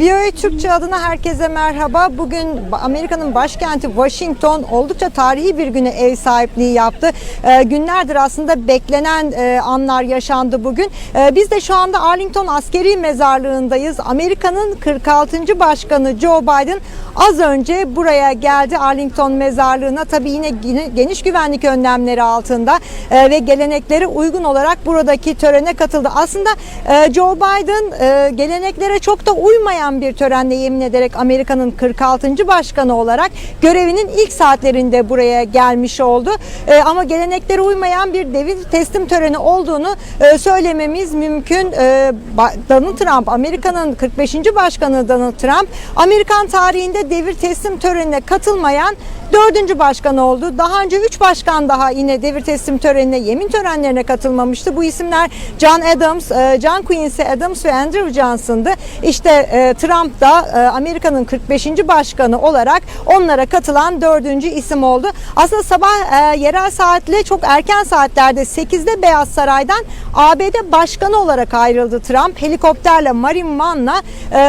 VOA Türkçe adına herkese merhaba. Bugün Amerika'nın başkenti Washington oldukça tarihi bir güne ev sahipliği yaptı. Ee, günlerdir aslında beklenen e, anlar yaşandı bugün. Ee, biz de şu anda Arlington Askeri Mezarlığı'ndayız. Amerika'nın 46. Başkanı Joe Biden az önce buraya geldi Arlington Mezarlığı'na. Tabii yine geniş güvenlik önlemleri altında e, ve geleneklere uygun olarak buradaki törene katıldı. Aslında e, Joe Biden e, geleneklere çok da uymayan bir törenle yemin ederek Amerika'nın 46. başkanı olarak görevinin ilk saatlerinde buraya gelmiş oldu. E, ama geleneklere uymayan bir devir teslim töreni olduğunu e, söylememiz mümkün. E, Donald Trump, Amerika'nın 45. başkanı Donald Trump, Amerikan tarihinde devir teslim törenine katılmayan dördüncü başkan oldu. Daha önce üç başkan daha yine devir teslim törenine, yemin törenlerine katılmamıştı. Bu isimler John Adams, e, John Quincy Adams ve Andrew Johnson'dı. İşte e, Trump da e, Amerika'nın 45. başkanı olarak onlara katılan dördüncü isim oldu. Aslında sabah yerel saatle çok erken saatlerde 8'de Beyaz Saray'dan ABD başkanı olarak ayrıldı Trump. Helikopterle Marine One'la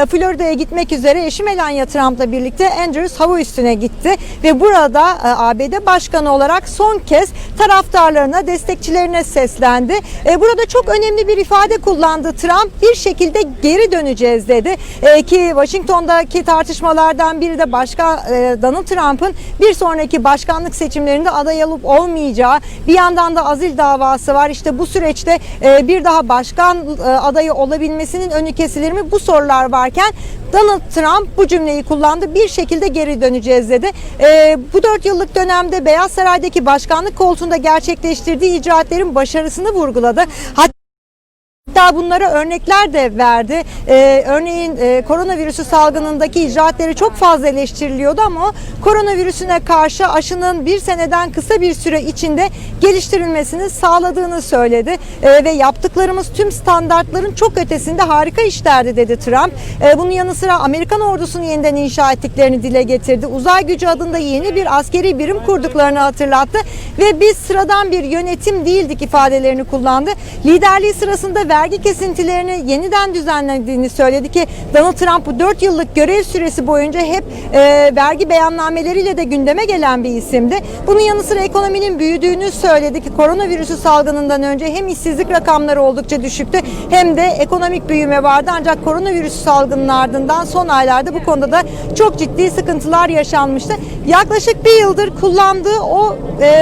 Florida'ya gitmek üzere eşi Melania Trump'la birlikte Andrews hava üstüne gitti ve bu burada e, ABD Başkanı olarak son kez taraftarlarına, destekçilerine seslendi. E, burada çok önemli bir ifade kullandı Trump. Bir şekilde geri döneceğiz dedi. E, ki Washington'daki tartışmalardan biri de başka Donald Trump'ın bir sonraki başkanlık seçimlerinde aday olup olmayacağı, bir yandan da azil davası var. İşte bu süreçte bir daha başkan adayı olabilmesinin önü kesilir mi? Bu sorular varken Donald Trump bu cümleyi kullandı. Bir şekilde geri döneceğiz dedi. E, bu dört yıllık dönemde Beyaz Saray'daki başkanlık koltuğunda gerçekleştirdiği icraatlerin başarısını vurguladı. Hatta Hatta bunlara örnekler de verdi. Ee, örneğin e, koronavirüsü salgınındaki icraatleri çok fazla eleştiriliyordu ama koronavirüsüne karşı aşının bir seneden kısa bir süre içinde geliştirilmesini sağladığını söyledi. Ee, ve yaptıklarımız tüm standartların çok ötesinde harika işlerdi dedi Trump. Ee, bunun yanı sıra Amerikan ordusunu yeniden inşa ettiklerini dile getirdi. Uzay gücü adında yeni bir askeri birim kurduklarını hatırlattı ve biz sıradan bir yönetim değildik ifadelerini kullandı. Liderliği sırasında vergi kesintilerini yeniden düzenlediğini söyledi ki Donald Trump bu 4 yıllık görev süresi boyunca hep e, vergi beyannameleriyle de gündeme gelen bir isimdi. Bunun yanı sıra ekonominin büyüdüğünü söyledi ki koronavirüsü salgınından önce hem işsizlik rakamları oldukça düşüktü hem de ekonomik büyüme vardı. Ancak koronavirüsü salgının ardından son aylarda bu konuda da çok ciddi sıkıntılar yaşanmıştı. Yaklaşık bir yıldır kullandığı o e,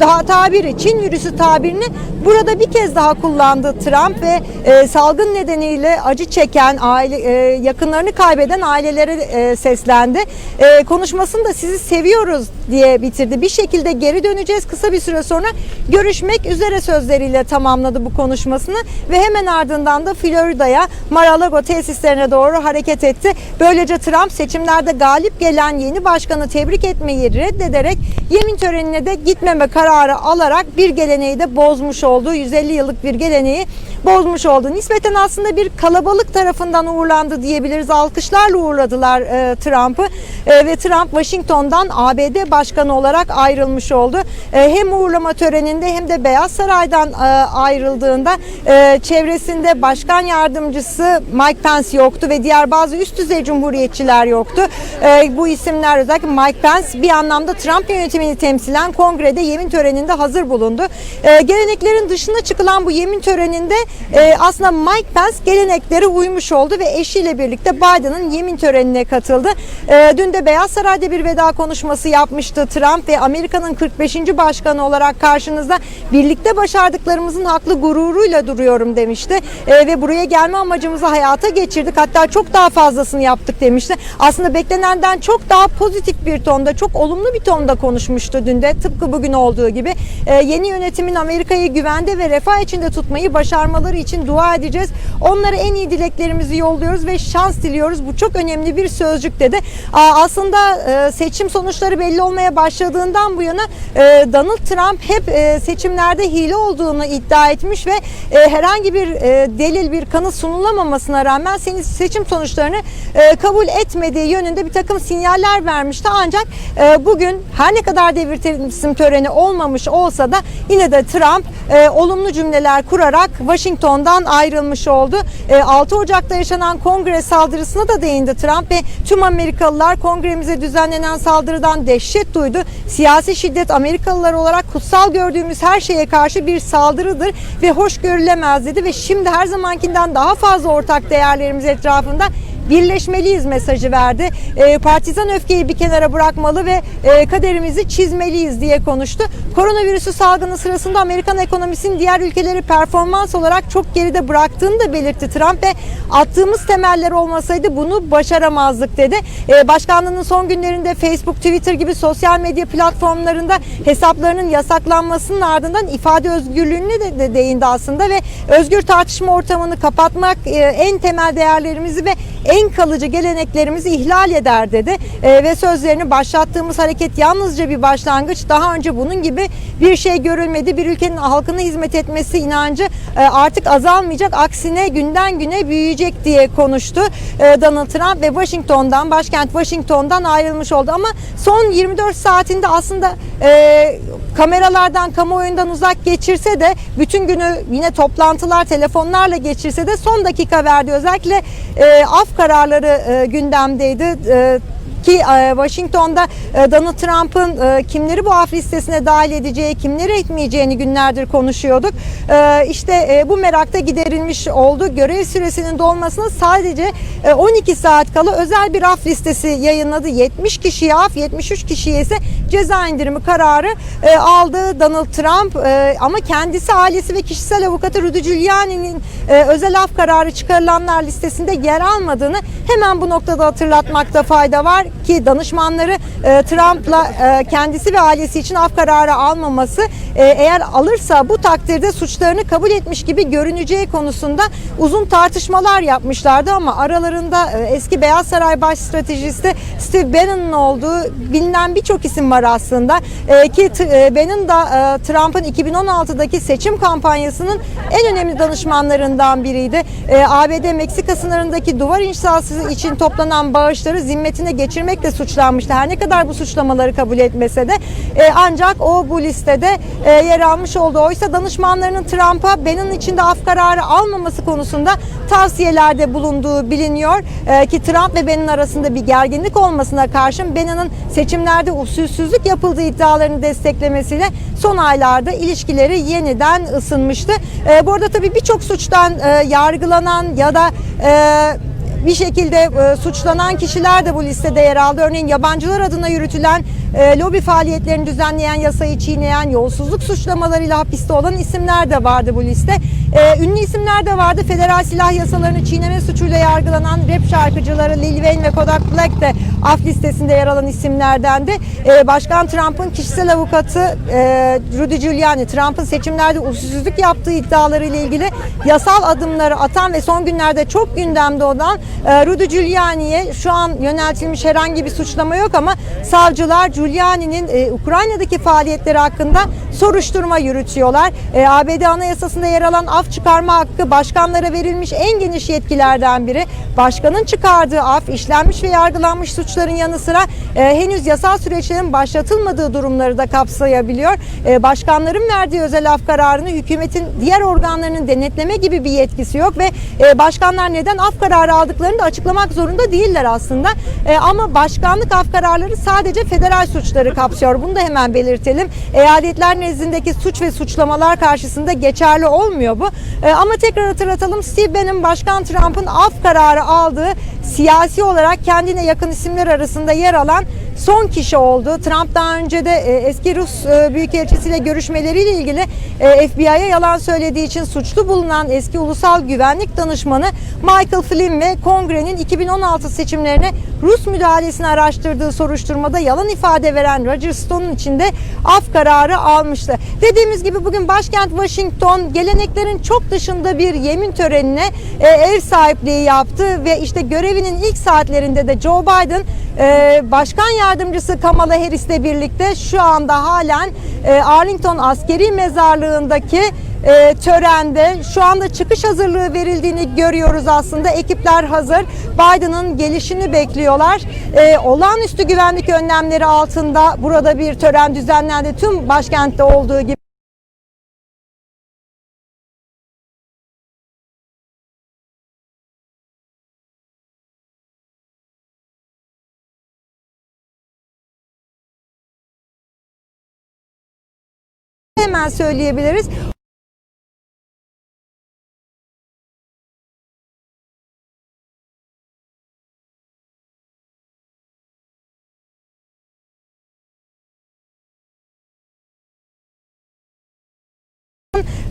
daha tabiri Çin virüsü tabirini burada bir kez daha kullandı Trump ve e, salgın nedeniyle acı çeken aile e, yakınlarını kaybeden ailelere e, seslendi. E, konuşmasını da sizi seviyoruz diye bitirdi. Bir şekilde geri döneceğiz kısa bir süre sonra görüşmek üzere sözleriyle tamamladı bu konuşmasını ve hemen ardından da Florida'ya Mar-a-Lago tesislerine doğru hareket etti. Böylece Trump seçimlerde galip gelen yeni başkanı tebrik etmeyi reddederek yemin törenine de gitmeme kararı alarak bir geleneği de bozmuş oldu. 150 yıllık bir geleneği bozmuş oldu. Nispeten aslında bir kalabalık tarafından uğurlandı diyebiliriz. Alkışlarla uğurladılar e, Trump'ı e, ve Trump Washington'dan ABD başkanı olarak ayrılmış oldu. E, hem uğurlama töreninde hem de Beyaz Saray'dan e, ayrıldığında e, çevresinde başkan yardımcısı Mike Pence yoktu ve diğer bazı üst düzey cumhuriyetçiler yoktu. Bu isimler özellikle Mike Pence bir anlamda Trump yönetimini temsilen kongrede yemin töreninde hazır bulundu. Geleneklerin dışına çıkılan bu yemin töreninde aslında Mike Pence geleneklere uymuş oldu ve eşiyle birlikte Biden'ın yemin törenine katıldı. Dün de Beyaz Saray'da bir veda konuşması yapmıştı Trump ve Amerika'nın 45. başkanı olarak karşınızda birlikte başardıklarımızın haklı gururuyla duruyorum demişti. E, ve buraya gelme amacımızı hayata geçirdik. Hatta çok daha fazlasını yaptık demişti. Aslında beklenenden çok daha pozitif bir tonda, çok olumlu bir tonda konuşmuştu dün de. Tıpkı bugün olduğu gibi. E, yeni yönetimin Amerika'yı güvende ve refah içinde tutmayı başarmaları için dua edeceğiz. Onlara en iyi dileklerimizi yolluyoruz ve şans diliyoruz. Bu çok önemli bir sözcük dedi. Aslında e, seçim sonuçları belli olmayan yapmaya başladığından bu yana e, Donald Trump hep e, seçimlerde hile olduğunu iddia etmiş ve e, herhangi bir e, delil, bir kanıt sunulamamasına rağmen seçim sonuçlarını e, kabul etmediği yönünde bir takım sinyaller vermişti. Ancak e, bugün her ne kadar devir teslim töreni olmamış olsa da yine de Trump e, olumlu cümleler kurarak Washington'dan ayrılmış oldu. E, 6 Ocak'ta yaşanan kongre saldırısına da değindi Trump ve tüm Amerikalılar kongremize düzenlenen saldırıdan dehşet duydu. Siyasi şiddet Amerikalılar olarak kutsal gördüğümüz her şeye karşı bir saldırıdır ve hoş görülemez dedi ve şimdi her zamankinden daha fazla ortak değerlerimiz etrafında birleşmeliyiz mesajı verdi. E, partizan öfkeyi bir kenara bırakmalı ve e, kaderimizi çizmeliyiz diye konuştu. Koronavirüsü salgını sırasında Amerikan ekonomisinin diğer ülkeleri performans olarak çok geride bıraktığını da belirtti Trump ve attığımız temeller olmasaydı bunu başaramazdık dedi. E, başkanlığının son günlerinde Facebook, Twitter gibi sosyal medya platformlarında hesaplarının yasaklanmasının ardından ifade özgürlüğüne de, de değindi aslında ve özgür tartışma ortamını kapatmak e, en temel değerlerimizi ve en kalıcı geleneklerimizi ihlal eder dedi. E, ve sözlerini başlattığımız hareket yalnızca bir başlangıç. Daha önce bunun gibi bir şey görülmedi. Bir ülkenin halkına hizmet etmesi inancı e, artık azalmayacak. Aksine günden güne büyüyecek diye konuştu e, Donald Trump ve Washington'dan, başkent Washington'dan ayrılmış oldu. Ama son 24 saatinde aslında e, kameralardan, kamuoyundan uzak geçirse de bütün günü yine toplantılar, telefonlarla geçirse de son dakika verdi. Özellikle e, af kararları e, gündemdeydi. E, ki e, Washington'da e, Donald Trump'ın e, kimleri bu af listesine dahil edeceği, kimleri etmeyeceğini günlerdir konuşuyorduk. İşte bu merakta giderilmiş oldu. Görev süresinin dolmasına sadece e, 12 saat kala özel bir af listesi yayınladı. 70 kişiye af, 73 kişiye ise ceza indirimi kararı e, aldı Donald Trump. E, Ama kendisi, ailesi ve kişisel avukatı Rudy Giuliani'nin e, özel af kararı çıkarılanlar listesinde yer almadığını hemen bu noktada hatırlatmakta fayda var ki danışmanları e, Trump'la e, kendisi ve ailesi için af kararı almaması eğer alırsa bu takdirde suçlarını kabul etmiş gibi görüneceği konusunda uzun tartışmalar yapmışlardı ama aralarında e, eski Beyaz Saray baş stratejisti Steve Bannon'un olduğu bilinen birçok isim var aslında E, ki e, Bannon da e, Trump'ın 2016'daki seçim kampanyasının en önemli danışmanlarından biriydi. E, ABD Meksika sınırındaki duvar inşası için toplanan bağışları zimmetine geçirmekle suçlanmıştı. Her ne kadar bu suçlamaları kabul etmese de ancak o bu listede e, yer almış oldu. Oysa danışmanlarının Trump'a Bannon içinde af kararı almaması konusunda tavsiyelerde bulunduğu biliniyor. E, ki Trump ve Bannon arasında bir gerginlik olmasına karşın Bannon'ın seçimlerde usulsüzlük yapıldığı iddialarını desteklemesiyle son aylarda ilişkileri yeniden ısınmıştı. E, bu arada tabii birçok suçtan e, yargılanan ya da e, bir şekilde e, suçlanan kişiler de bu listede yer aldı. Örneğin yabancılar adına yürütülen e, lobi faaliyetlerini düzenleyen, yasayı çiğneyen, yolsuzluk suçlamalarıyla hapiste olan isimler de vardı bu liste. E, ünlü isimler de vardı. Federal silah yasalarını çiğneme suçuyla yargılanan rap şarkıcıları Lil Wayne ve Kodak Black de af listesinde yer alan isimlerdendi. E, Başkan Trump'ın kişisel avukatı e, Rudy Giuliani, Trump'ın seçimlerde usulsüzlük yaptığı iddialarıyla ilgili yasal adımları atan ve son günlerde çok gündemde olan e, Rudy Giuliani'ye şu an yöneltilmiş herhangi bir suçlama yok ama savcılar Giuliani'nin e, Ukrayna'daki faaliyetleri hakkında soruşturma yürütüyorlar. E, ABD Anayasası'nda yer alan af çıkarma hakkı başkanlara verilmiş en geniş yetkilerden biri. Başkanın çıkardığı af işlenmiş ve yargılanmış suçların yanı sıra e, henüz yasal süreçlerin başlatılmadığı durumları da kapsayabiliyor. E, başkanların verdiği özel af kararını hükümetin diğer organlarının denetleme gibi bir yetkisi yok ve e, başkanlar neden af kararı aldıklarını da açıklamak zorunda değiller aslında. E, ama başkanlık af kararları sadece federal suçları kapsıyor. Bunu da hemen belirtelim. Eyaletler nezdindeki suç ve suçlamalar karşısında geçerli olmuyor bu. E, ama tekrar hatırlatalım Steve Bannon Başkan Trump'ın af kararı aldığı siyasi olarak kendine yakın isimler arasında yer alan son kişi oldu. Trump daha önce de e, eski Rus e, Büyükelçisiyle görüşmeleriyle ilgili e, FBI'ye yalan söylediği için suçlu bulunan eski ulusal güvenlik danışmanı Michael Flynn ve kongrenin 2016 seçimlerine Rus müdahalesini araştırdığı soruşturmada yalan ifade veren Roger Stone'un içinde af kararı almıştı. Dediğimiz gibi bugün başkent Washington geleneklerin çok dışında bir yemin törenine e, ev sahipliği yaptı ve işte görevinin ilk saatlerinde de Joe Biden e, başkan yardımcısı Kamala Harris'le birlikte şu anda halen e, Arlington askeri mezarlığındaki e, törende şu anda çıkış hazırlığı verildiğini görüyoruz aslında. Ekipler hazır. Biden'ın gelişini bekliyorlar. E, olağanüstü güvenlik önlemleri altında burada bir tören düzenlendi. Tüm başkentte olduğu gibi. Hemen söyleyebiliriz.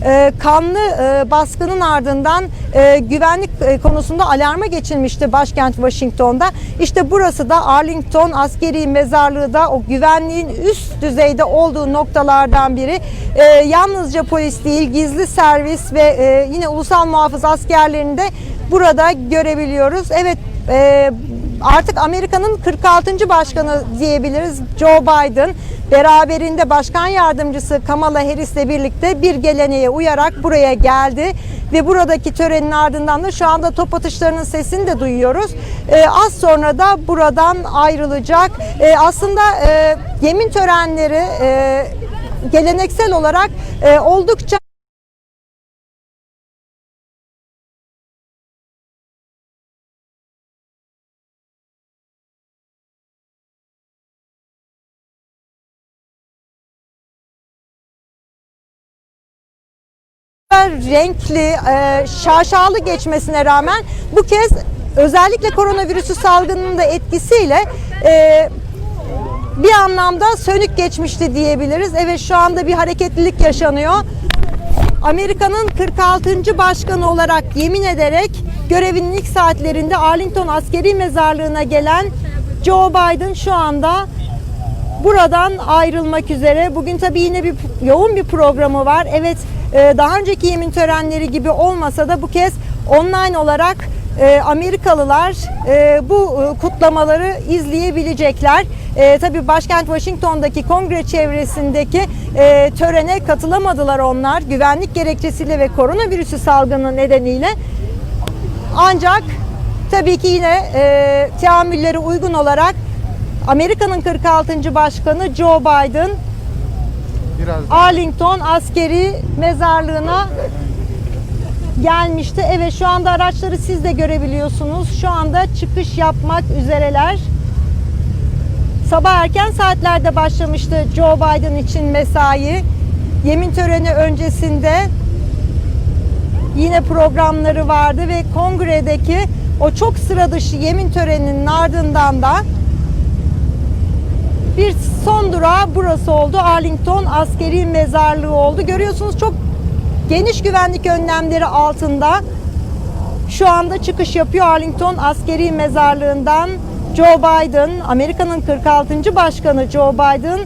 E, kanlı e, baskının ardından e, güvenlik e, konusunda alarma geçilmişti başkent Washington'da. İşte burası da Arlington Askeri Mezarlığı da o güvenliğin üst düzeyde olduğu noktalardan biri. E, yalnızca polis değil gizli servis ve yine ulusal muhafız askerlerini de burada görebiliyoruz. Evet artık Amerika'nın 46. başkanı diyebiliriz Joe Biden. Beraberinde başkan yardımcısı Kamala Harris'le birlikte bir geleneğe uyarak buraya geldi ve buradaki törenin ardından da şu anda top atışlarının sesini de duyuyoruz. Ee, az sonra da buradan ayrılacak. Ee, aslında e, yemin törenleri e, geleneksel olarak e, oldukça renkli, e, şaşalı geçmesine rağmen bu kez özellikle koronavirüsü salgınının da etkisiyle e, bir anlamda sönük geçmişti diyebiliriz. Evet şu anda bir hareketlilik yaşanıyor. Amerika'nın 46. başkanı olarak yemin ederek görevinin ilk saatlerinde Arlington Askeri Mezarlığı'na gelen Joe Biden şu anda buradan ayrılmak üzere. Bugün tabii yine bir yoğun bir programı var. Evet e, daha önceki yemin törenleri gibi olmasa da bu kez online olarak e, Amerikalılar e, bu kutlamaları izleyebilecekler. Tabii başkent Washington'daki kongre çevresindeki törene katılamadılar onlar güvenlik gerekçesiyle ve koronavirüsü salgını nedeniyle. Ancak tabii ki yine e, teamülleri uygun olarak Amerika'nın 46. başkanı Joe Biden Biraz Arlington askeri mezarlığına gelmişti. Evet şu anda araçları siz de görebiliyorsunuz. Şu anda çıkış yapmak üzereler. Sabah erken saatlerde başlamıştı Joe Biden için mesai. Yemin töreni öncesinde yine programları vardı ve kongredeki o çok sıra dışı yemin töreninin ardından da bir son durağı burası oldu. Arlington Askeri Mezarlığı oldu. Görüyorsunuz çok geniş güvenlik önlemleri altında şu anda çıkış yapıyor Arlington Askeri Mezarlığı'ndan Joe Biden, Amerika'nın 46. başkanı Joe Biden